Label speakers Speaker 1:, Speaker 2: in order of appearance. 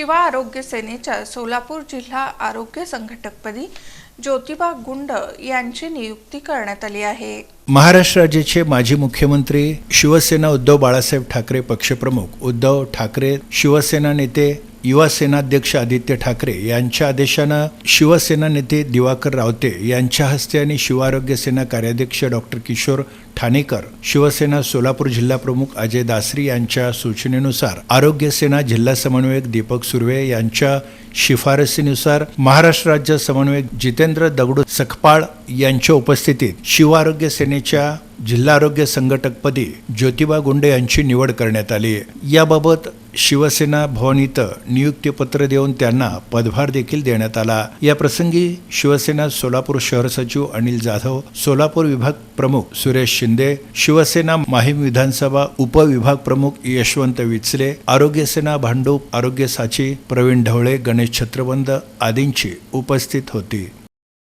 Speaker 1: शिवा आरोग्य सेनेच्या सोलापूर जिल्हा आरोग्य संघटकपदी ज्योतिबा गुंड यांची नियुक्ती करण्यात आली आहे.
Speaker 2: महाराष्ट्र राज्याचे माजी मुख्यमंत्री शिवसेना उद्धव बाळासाहेब ठाकरे पक्षप्रमुख उद्धव ठाकरे शिवसेना नेते युवा सेनाध्यक्ष आदित्य ठाकरे यांच्या आदेशानं शिवसेना नेते दिवाकर रावते यांच्या हस्ते आणि शिवारोग्य सेना कार्याध्यक्ष डॉक्टर किशोर ठाणेकर शिवसेना सोलापूर जिल्हा प्रमुख अजय दासरी यांच्या सूचनेनुसार आरोग्य सेना जिल्हा समन्वयक दीपक सुर्वे यांच्या शिफारसीनुसार महाराष्ट्र राज्य समन्वयक जितेंद्र दगडू सखपाळ यांच्या उपस्थितीत शिव आरोग्य सेनेच्या जिल्हा आरोग्य संघटकपदी ज्योतिबा गुंडे यांची निवड करण्यात आली. याबाबत शिवसेना भवन इथं नियुक्तीपत्र देऊन त्यांना पदभार देखील देण्यात आला. या प्रसंगी शिवसेना सोलापूर शहर सचिव अनिल जाधव सोलापूर विभाग प्रमुख सुरेश शिंदे शिवसेना माहीम विधानसभा उपविभाग प्रमुख यशवंत विचले आरोग्य सेना भांडूप आरोग्य साची प्रवीण ढवळे गणेश छत्रबंद आदींची उपस्थित होती.